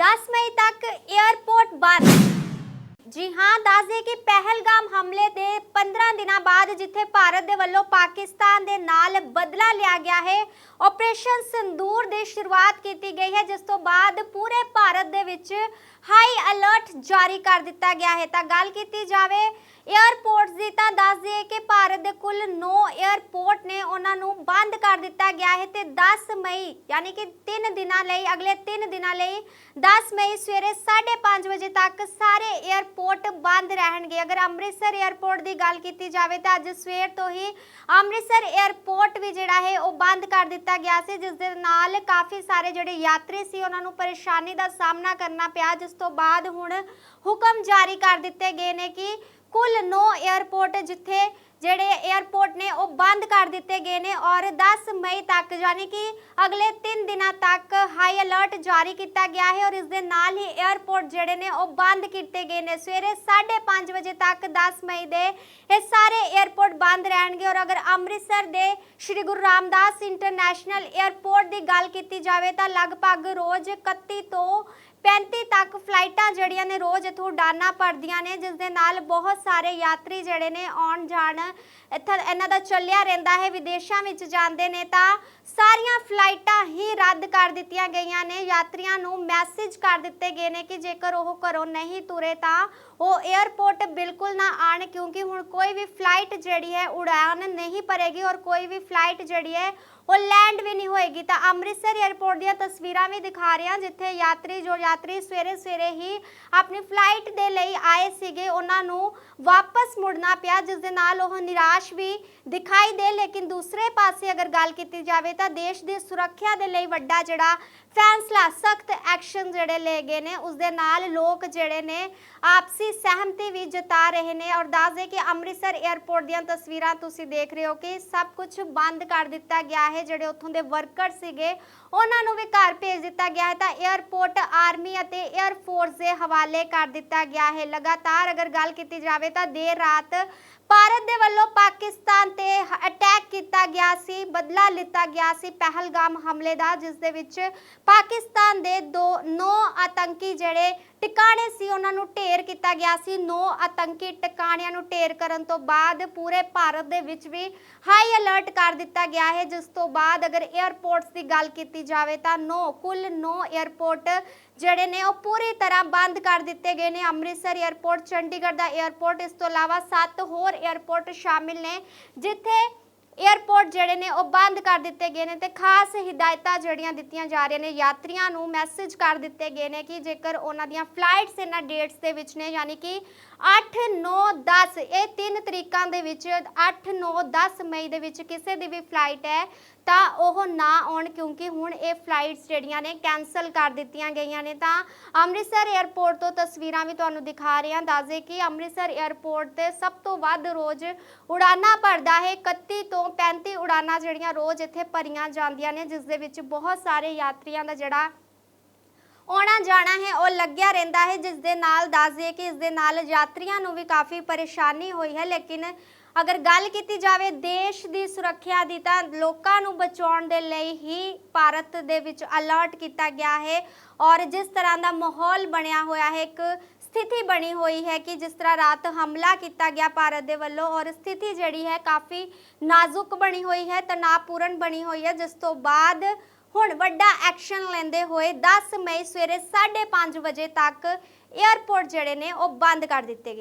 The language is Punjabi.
10 ਮਈ ਤੱਕ 에ਅਰਪੋਰਟ ਬੰਦ ਜੀ ਹਾਂ, ਦੱਸ ਦੇ ਕਿ ਪਹਿਲਗਾਮ ਹਮਲੇ ਦੇ 15 ਦਿਨਾਂ ਬਾਅਦ ਜਿੱਥੇ ਭਾਰਤ ਦੇ ਵੱਲੋਂ ਪਾਕਿਸਤਾਨ ਦੇ ਨਾਲ ਬਦਲਾ ਲਿਆ ਗਿਆ ਹੈ ਆਪਰੇਸ਼ਨ ਸੰਦੂਰ ਦੀ ਸ਼ੁਰੂਆਤ ਕੀਤੀ ਗਈ ਹੈ, ਜਿਸ ਤੋਂ ਬਾਅਦ ਪੂਰੇ ਭਾਰਤ ਦੇ ਵਿੱਚ ਹਾਈ ਅਲਰਟ ਜਾਰੀ ਕਰ ਦਿੱਤਾ ਗਿਆ ਹੈ। ਤਾਂ ਗੱਲ ਕੀਤੀ ਜਾਵੇ 에ਅਰਪੋਰਟਸ ਦੀ, ਤਾਂ ਦੱਸ ਦਈਏ ਕਿ ਭਾਰਤ ਦੇ ਕੁੱਲ 9 에ਅਰਪੋਰਟ ਨੇ ਉਹਨਾਂ ਨੂੰ ਬੰਦ ਕਰ ਦਿੱਤਾ ਗਿਆ ਹੈ ਤੇ 10 ਮਈ, ਯਾਨੀ ਕਿ 3 ਦਿਨਾਂ ਲਈ, ਅਗਲੇ 3 ਦਿਨਾਂ ਲਈ 10 ਮਈ ਸਵੇਰੇ 5:30 ਵਜੇ ਤੱਕ ਸਾਰੇ 에ਅਰਪੋਰਟ 에어ਪੋਰਟ ਬੰਦ ਰਹਿਣਗੇ। ਅਗਰ ਅੰਮ੍ਰਿਤਸਰ 에어ਪੋਰਟ ਦੀ ਗੱਲ ਕੀਤੀ ਜਾਵੇ ਤਾਂ ਅੱਜ ਸਵੇਰ ਤੋਂ ਹੀ ਅੰਮ੍ਰਿਤਸਰ 에어ਪੋਰਟ ਵੀ ਜਿਹੜਾ ਹੈ ਉਹ ਬੰਦ ਕਰ ਦਿੱਤਾ ਗਿਆ ਸੀ, ਜਿਸ ਦੇ ਨਾਲ ਕਾਫੀ ਸਾਰੇ ਜਿਹੜੇ ਯਾਤਰੀ ਸੀ, ਉਹਨਾਂ ਨੂੰ ਪਰੇਸ਼ਾਨੀ ਦਾ ਸਾਹਮਣਾ ਕਰਨਾ ਪਿਆ, ਜਿਸ ਤੋਂ ਬਾਅਦ ਹੁਣ ਹੁਕਮ ਜਾਰੀ ਕਰ ਦਿੱਤੇ ਗਏ ਨੇ ਕਿ ਕੁੱਲ 9 ਏਅਰਪੋਰਟ ਜਿੱਥੇ ਜਿਹੜੇ 에어ਪੋਰਟ ਨੇ, ਉਹ ਬੰਦ ਕਰ ਦਿੱਤੇ ਗਏ ਨੇ ਔਰ 10 ਮਈ ਤੱਕ ਯਾਨੀ ਕਿ ਅਗਲੇ 3 ਦਿਨਾਂ ਤੱਕ ਹਾਈ ਅਲਰਟ ਜਾਰੀ ਕੀਤਾ ਗਿਆ ਹੈ ਔਰ ਇਸ ਦੇ ਨਾਲ ਹੀ 에어ਪੋਰਟ ਜਿਹੜੇ ਨੇ, ਉਹ ਬੰਦ ਕੀਤੇ ਗਏ ਨੇ। ਸਵੇਰੇ 5:30 ਵਜੇ ਤੱਕ 10 ਮਈ ਦੇ ਇਹ ਸਾਰੇ 에어ਪੋਰਟ ਬੰਦ ਰਹਿਣਗੇ ਔਰ ਅਗਰ ਅੰਮ੍ਰਿਤਸਰ ਦੇ ਸ਼੍ਰੀ ਗੁਰੂ ਰਾਮਦਾਸ ਇੰਟਰਨੈਸ਼ਨਲ 에어ਪੋਰਟ ਦੀ ਗੱਲ ਕੀਤੀ ਜਾਵੇ ਤਾਂ ਲਗਭਗ ਰੋਜ਼ 31 ਤੋਂ 35 ਤੱਕ ਫਲਾਈਟਾਂ ਜਿਹੜੀਆਂ ਨੇ ਰੋਜ਼ ਇਥੋਂ ਉਡਾਨਾਂ ਭਰਦੀਆਂ ਨੇ, ਜਿਸ ਦੇ ਨਾਲ ਬਹੁਤ ਸਾਰੇ ਯਾਤਰੀ ਜਿਹੜੇ ਨੇ ਆਉਣ ਜਾਣ, ਇੱਥੇ ਇਹਨਾਂ ਦਾ ਚੱਲਿਆ ਰਹਿੰਦਾ ਹੈ, ਵਿਦੇਸ਼ਾਂ ਵਿੱਚ ਜਾਂਦੇ ਨੇ, ਤਾਂ ਸਾਰੀਆਂ ਫਲਾਈਟਾਂ ਹੀ ਰੱਦ ਕਰ ਦਿੱਤੀਆਂ ਗਈਆਂ ਨੇ। ਯਾਤਰੀਆਂ ਨੂੰ ਮੈਸੇਜ ਕਰ ਦਿੱਤੇ ਗਏ ਨੇ ਕਿ ਜੇਕਰ ਉਹ ਘਰੋਂ ਨਹੀਂ ਤੁਰੇ, ਤਾਂ ਉਹ 에ਅਰਪੋਰਟ ਬਿਲਕੁਲ ਨਾ ਆਣ ਕਿਉਂਕਿ ਹੁਣ ਕੋਈ ਵੀ ਫਲਾਈਟ ਜਿਹੜੀ ਹੈ ਉਡਾਨ ਨਹੀਂ ਭਰੇਗੀ ਔਰ ਕੋਈ ਵੀ ਫਲਾਈਟ ਜਿਹੜੀ ਹੈ ਉਹ ਲੈਂਡ ਵੀ ਨਹੀਂ ਹੋਏਗੀ। ਤਾਂ ਅੰਮ੍ਰਿਤਸਰ 에ਅਰਪੋਰਟ ਦੀਆਂ ਤਸਵੀਰਾਂ ਵੀ ਦਿਖਾ ਰਹੇ ਹਾਂ, ਜਿੱਥੇ ਯਾਤਰੀ ਜੋ ਯਾਤਰੀ ਸਵੇਰੇ ਸਵੇਰੇ ਹੀ ਆਪਣੀ ਫਲਾਈਟ ਦੇ ਲਈ ਆਏ ਸੀਗੇ। ਉਹਨਾਂ ਨੂੰ ਵਾਪਸ ਮੁੜਨਾ ਪਿਆ, ਜਿਸ ਦੇ ਨਾਲ ਉਹ ਨਿਰਾਸ਼ ਵੀ ਦਿਖਾਈ ਦੇ। ਲੇਕਿਨ ਦੂਸਰੇ ਪਾਸੇ ਅਗਰ ਗੱਲ ਕੀਤੀ ਜਾਵੇ ਤਾਂ ਦੇਸ਼ ਦੀ ਸੁਰੱਖਿਆ ਦੇ ਲਈ ਵੱਡਾ ਜਿਹੜਾ ਫੈਸਲਾ, ਸਖਤ ਐਕਸ਼ਨ ਜਿਹੜੇ ਲਏ ਗਏ ਨੇ, ਉਸ ਦੇ ਨਾਲ ਲੋਕ ਜਿਹੜੇ ਨੇ ਆਪਸੀ ਸਹਿਮਤੀ ਵੀ ਜਤਾ ਰਹੇ ਨੇ। ਔਰ ਦੱਸ ਦੇ ਕਿ ਅੰਮ੍ਰਿਤਸਰ 에ਅਰਪੋਰਟ ਦੀਆਂ ਤਸਵੀਰਾਂ ਤੁਸੀਂ ਦੇਖ ਰਹੇ ਹੋ ਕਿ ਸਭ ਕੁਝ ਬੰਦ ਕਰ ਦਿੱਤਾ ਗਿਆ ਹੈ। ਜਿਹੜੇ ਉੱਥੋਂ ਦੇ ਵਰਕਰ ਸੀਗੇ, ਉਹਨਾਂ ਨੂੰ ਵੀ ਘਰ ਭੇਜ ਦਿੱਤਾ ਗਿਆ ਹੈ। ਤਾਂ 에ਅਰਪੋਰਟ ਆਰਮੀ ਅਤੇ 에ਅਰ ਫੋਰਸ ਦੇ ਹਵਾਲੇ ਕਰ ਦਿੱਤਾ ਗਿਆ ਹੈ। ਲਗਾਤਾਰ ਅਗਰ ਗੱਲ ਕੀਤੀ ਜਾਵੇ ਤਾਂ ਦੇਰ ਰਾਤ ਭਾਰਤ ਦੇ ਵੱਲੋਂ ਪਾਕਿਸਤਾਨ ਤੇ ਅਟੈਕ ਕੀਤਾ ਗਿਆ ਸੀ, ਬਦਲਾ ਲਿੱਤਾ ਗਿਆ ਸੀ ਪਹਿਲਗਾਮ ਹਮਲੇ ਦਾ, ਜਿਸ ਦੇ ਵਿੱਚ ਪਾਕਿਸਤਾਨ ਦੇ ਦੋ ਨੌ ਆਤੰਕੀ ਜਿਹੜੇ ਟਿਕਾਣੇ ਸੀ, ਉਹਨਾਂ ਨੂੰ ਢੇਰ ਕੀਤਾ ਗਿਆ ਸੀ। ਨੌ ਆਤੰਕੀ ਟਿਕਾਣਿਆਂ ਨੂੰ ਢੇਰ ਕਰਨ ਤੋਂ ਬਾਅਦ ਪੂਰੇ ਭਾਰਤ ਦੇ ਵਿੱਚ ਵੀ ਹਾਈ ਅਲਰਟ ਕਰ ਦਿੱਤਾ ਗਿਆ ਹੈ। ਜਿਸ ਤੋਂ ਬਾਅਦ ਅਗਰ 에ਅਰਪੋਰਟਸ ਦੀ ਗੱਲ ਕੀਤੀ ਜਾਵੇ ਤਾਂ ਨੌ, ਕੁੱਲ ਨੌ 에ਅਰਪੋਰਟ ਜਿਹੜੇ ਨੇ, ਉਹ ਪੂਰੀ ਤਰ੍ਹਾਂ ਬੰਦ ਕਰ ਦਿੱਤੇ ਗਏ ਨੇ। ਅੰਮ੍ਰਿਤਸਰ 에ਅਰਪੋਰਟ ਚੰਡੀਗੜ੍ਹ ਦਾ 에ਅਰਪੋਰਟ ਇਸ ਤੋਂ ਇਲਾਵਾ ਸੱਤ ਹੋਰ 에ਅਰਪੋਰਟ ਸ਼ਾਮਿਲ ਨੇ, ਜਿੱਥੇ 에ਅਰਪੋਰਟ ਜਿਹੜੇ ਨੇ ਉਹ ਬੰਦ ਕਰ ਦਿੱਤੇ ਗਏ ਨੇ ਤੇ ਖਾਸ ਹਿਦਾਇਤਾਂ ਜਿਹੜੀਆਂ ਦਿੱਤੀਆਂ ਜਾ ਰਹੀਆਂ ਨੇ, ਯਾਤਰੀਆਂ ਨੂੰ ਮੈਸੇਜ ਕਰ ਦਿੱਤੇ ਗਏ ਨੇ ਕਿ ਜੇਕਰ ਉਹਨਾਂ ਦੀਆਂ ਫਲਾਈਟਸ ਇਹਨਾਂ ਡੇਟਸ ਦੇ ਵਿੱਚ ਨੇ, ਯਾਨੀ ਕਿ 8 9 10 ਇਹ ਤਿੰਨ ਤਰੀਕਾਂ ਦੇ ਵਿੱਚ 8 9 10 ਮਈ ਦੇ ਵਿੱਚ ਕਿਸੇ ਦੀ ਵੀ ਫਲਾਈਟ ਹੈ ਤਾਂ ਉਹ ਨਾ ਆਉਣ ਕਿਉਂਕਿ ਹੁਣ ਇਹ ਫਲਾਈਟਸ ਜਿਹੜੀਆਂ ਨੇ ਕੈਨਸਲ ਕਰ ਦਿੱਤੀਆਂ ਗਈਆਂ ਨੇ। ਤਾਂ ਅੰਮ੍ਰਿਤਸਰ 에ਅਰਪੋਰਟ ਤੋਂ ਤਸਵੀਰਾਂ ਵੀ ਤੁਹਾਨੂੰ ਦਿਖਾ ਰਹੇ ਹਾਂ। ਦੱਸਦੇ ਕਿ ਅੰਮ੍ਰਿਤਸਰ 에ਅਰਪੋਰਟ ਤੇ ਸਭ ਤੋਂ ਵੱਧ ਰੋਜ਼ ਉਡਾਨਾਂ ਭਰਦਾ ਹੈ। 31 ਤੋਂ 35 ਉਡਾਨਾਂ ਜਿਹੜੀਆਂ ਰੋਜ਼ ਇੱਥੇ ਭਰੀਆਂ ਜਾਂਦੀਆਂ ਨੇ, ਜਿਸ ਦੇ ਵਿੱਚ ਬਹੁਤ ਸਾਰੇ ਯਾਤਰੀਆਂ ਦਾ ਜਿਹੜਾ ਆਉਣਾ ਜਾਣਾ ਹੈ, ਉਹ ਲੱਗਿਆ ਰਹਿੰਦਾ ਹੈ ਜਿਸ ਦੇ ਨਾਲ ਦੱਸ ਦਈਏ ਕਿ ਇਸ ਦੇ ਨਾਲ ਯਾਤਰੀਆਂ ਨੂੰ ਵੀ ਕਾਫੀ ਪਰੇਸ਼ਾਨੀ ਹੋਈ ਹੈ। ਲੇਕਿਨ ਅਗਰ ਗੱਲ ਕੀਤੀ ਜਾਵੇ ਦੇਸ਼ ਦੀ ਸੁਰੱਖਿਆ ਦੀ ਤਾਂ ਲੋਕਾਂ ਨੂੰ ਬਚਾਉਣ ਦੇ ਲਈ ਹੀ ਭਾਰਤ ਦੇ ਵਿੱਚ ਅਲਰਟ ਕੀਤਾ ਗਿਆ ਹੈ। ਔਰ ਜਿਸ ਤਰ੍ਹਾਂ ਦਾ ਮਾਹੌਲ ਬਣਿਆ ਹੋਇਆ ਹੈ, ਇੱਕ ਸਥਿਤੀ ਬਣੀ ਹੋਈ ਹੈ ਕਿ ਜਿਸ ਤਰ੍ਹਾਂ ਰਾਤ ਹਮਲਾ ਕੀਤਾ ਗਿਆ ਭਾਰਤ ਦੇ ਵੱਲੋਂ ਔਰ ਸਥਿਤੀ ਜਿਹੜੀ ਹੈ ਕਾਫੀ ਨਾਜ਼ੁਕ ਬਣੀ ਹੋਈ ਹੈ, ਤਣਾਅਪੂਰਨ ਬਣੀ ਹੋਈ ਹੈ। ਜਿਸ ਤੋਂ ਬਾਅਦ ਹੁਣ ਵੱਡਾ ਐਕਸ਼ਨ ਲੈਂਦੇ ਹੋਏ 10 ਮਈ ਸਵੇਰੇ 5:30 ਵਜੇ ਤੱਕ 에ਅਰਪੋਰਟ ਜਿਹੜੇ ਨੇ ਉਹ ਬੰਦ ਕਰ ਦਿੱਤੇ ਗਏ।